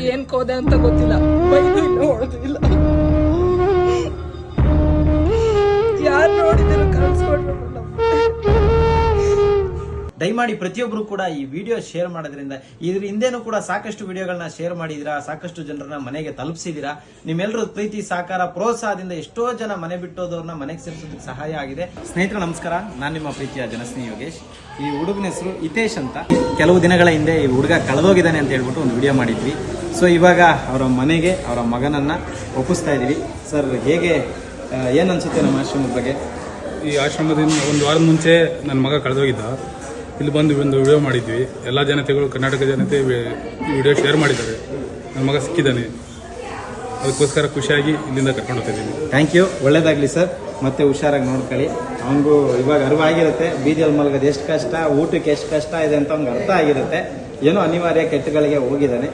ಏನ್ ಕೋದೆ ಅಂತ ಗೊತ್ತಿಲ್ಲ. ಬೈದು ಯಾರು ನೋಡಿದ್ರು ದಯಮಾಡಿ ಪ್ರತಿಯೊಬ್ಬರು ಕೂಡ ಈ ವಿಡಿಯೋ ಶೇರ್ ಮಾಡೋದ್ರಿಂದ ಇದ್ರ ಹಿಂದೆನೂ ಕೂಡ ಸಾಕಷ್ಟು ವಿಡಿಯೋಗಳನ್ನ ಶೇರ್ ಮಾಡಿದಿರಾ? ಸಾಕಷ್ಟು ಜನರನ್ನ ಮನೆಗೆ ತಲುಪಿಸಿದಿರಾ? ನಿಮ್ಮೆಲ್ಲರೂ ಪ್ರೀತಿ ಸಹಕಾರ ಪ್ರೋತ್ಸಾಹದಿಂದ ಎಷ್ಟೋ ಜನ ಮನೆ ಬಿಟ್ಟೋದವ್ರನ್ನ ಮನೆಗೆ ಸೇರಿಸೋದಕ್ಕೆ ಸಹಾಯ ಆಗಿದೆ. ಸ್ನೇಹಿತರೆ, ನಮಸ್ಕಾರ. ನಾನು ನಿಮ್ಮ ಪ್ರೀತಿಯ ಜನಸ್ನೇಹಿ ಯೋಗೇಶ್. ಈ ಹುಡುಗನ ಹೆಸರು ಹಿತೇಶ್ ಅಂತ. ಕೆಲವು ದಿನಗಳ ಹಿಂದೆ ಈ ಹುಡುಗ ಕಳೆದೋಗಿದ್ದಾನೆ ಅಂತ ಹೇಳ್ಬಿಟ್ಟು ಒಂದು ವಿಡಿಯೋ ಮಾಡಿದ್ವಿ. ಸೊ ಇವಾಗ ಅವರ ಮನೆಗೆ ಅವರ ಮಗನನ್ನ ಒಪ್ಪಿಸ್ತಾ ಇದ್ದೀವಿ ಸರ್ ಹೇಗೆ ಏನನ್ಸುತ್ತೆ ಏನ್ ಅನ್ಸುತ್ತೆ ನಮ್ಮ ಆಶ್ರಮದ ಬಗ್ಗೆ? ಈ ಆಶ್ರಮದಿಂದ ಒಂದು ವಾರದ ಮುಂಚೆ ನನ್ನ ಮಗ ಕಳೆದೋಗಿದ್ದ. ಇಲ್ಲಿ ಬಂದು ಒಂದು ವಿಡಿಯೋ ಮಾಡಿದ್ವಿ. ಎಲ್ಲ ಜನತೆಗಳು ಕರ್ನಾಟಕ ಜನತೆ ಈ ವಿಡಿಯೋ ಶೇರ್ ಮಾಡಿದ್ದಾರೆ. ನನ್ನ ಮಗ ಸಿಕ್ಕಿದ್ದಾನೆ. ಅದಕ್ಕೋಸ್ಕರ ಖುಷಿಯಾಗಿ ಇಲ್ಲಿಂದ ಕರ್ಕೊಂಡು ಹೋಗ್ತಿದ್ದೀನಿ ಥ್ಯಾಂಕ್ ಯು ಒಳ್ಳೇದಾಗಲಿ ಸರ್ ಮತ್ತೆ ಹುಷಾರಾಗಿ ನೋಡ್ಕೊಳ್ಳಿ. ಅವನಿಗೂ ಇವಾಗ ಅರಿವಾಗಿರುತ್ತೆ ಬೀದಿಯಲ್ಲಿ ಮಲಗೋದು ಎಷ್ಟು ಕಷ್ಟ ಊಟಕ್ಕೆ ಎಷ್ಟು ಕಷ್ಟ ಇದೆ ಅಂತ ಅವ್ನಿಗೆ ಅರ್ಥ ಆಗಿರುತ್ತೆ. ಏನೋ ಅನಿವಾರ್ಯ ಕೆಟ್ಟಗಳಿಗೆ ಹೋಗಿದ್ದಾನೆ.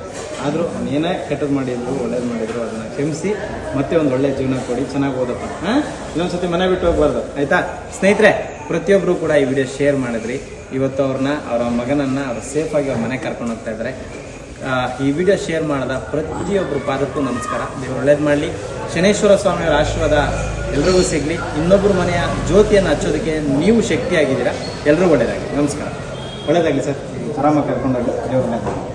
ಆದರೂ ಏನೇ ಕೆಟ್ಟದ್ದು ಮಾಡಿದ್ರು, ಒಳ್ಳೇದು ಮಾಡಿದ್ರು, ಅದನ್ನ ಕ್ಷಮಿಸಿ ಮತ್ತೆ ಒಂದು ಒಳ್ಳೆ ಜೀವನ ಕೊಡಿ, ಚೆನ್ನಾಗಿ ಓದಪ್ಪ. ಹಾಂ? ಇನ್ನೊಂದ್ಸತಿ ಮನೆ ಬಿಟ್ಟು ಹೋಗ್ಬಾರ್ದು, ಆಯ್ತಾ? ಸ್ನೇಹಿತರೆ ಪ್ರತಿಯೊಬ್ಬರು ಕೂಡ ಈ ವಿಡಿಯೋ ಶೇರ್ ಮಾಡಿದ್ರಿ. ಇವತ್ತು ಅವ್ರನ್ನ ಅವರ ಮಗನನ್ನು ಅವ್ರ ಸೇಫಾಗಿ ಅವ್ರ ಮನೆಗೆ ಕರ್ಕೊಂಡು ಹೋಗ್ತಾ ಇದ್ದಾರೆ ಈ ವಿಡಿಯೋ ಶೇರ್ ಮಾಡಿದ ಪ್ರತಿಯೊಬ್ಬರು ಪಾದಕ್ಕೂ ನಮಸ್ಕಾರ. ದೇವರು ಒಳ್ಳೇದು ಮಾಡಲಿ. ಶನೇಶ್ವರ ಸ್ವಾಮಿಯವರ ಆಶೀರ್ವಾದ ಎಲ್ರಿಗೂ ಸಿಗಲಿ. ಇನ್ನೊಬ್ಬರು ಮನೆಯ ಜ್ಯೋತಿಯನ್ನು ಹಚ್ಚೋದಕ್ಕೆ ನೀವು ಶಕ್ತಿಯಾಗಿದ್ದೀರಾ. ಎಲ್ಲರೂ ಒಳ್ಳೆಯದಾಗಲಿ ನಮಸ್ಕಾರ. ಒಳ್ಳೇದಾಗಲಿ ಸರ್. ಆರಾಮಾಗಿ ಕರ್ಕೊಂಡೋಗಿ ದೇವ್ರ ಥ್ಯಾಂಕ್ ಯು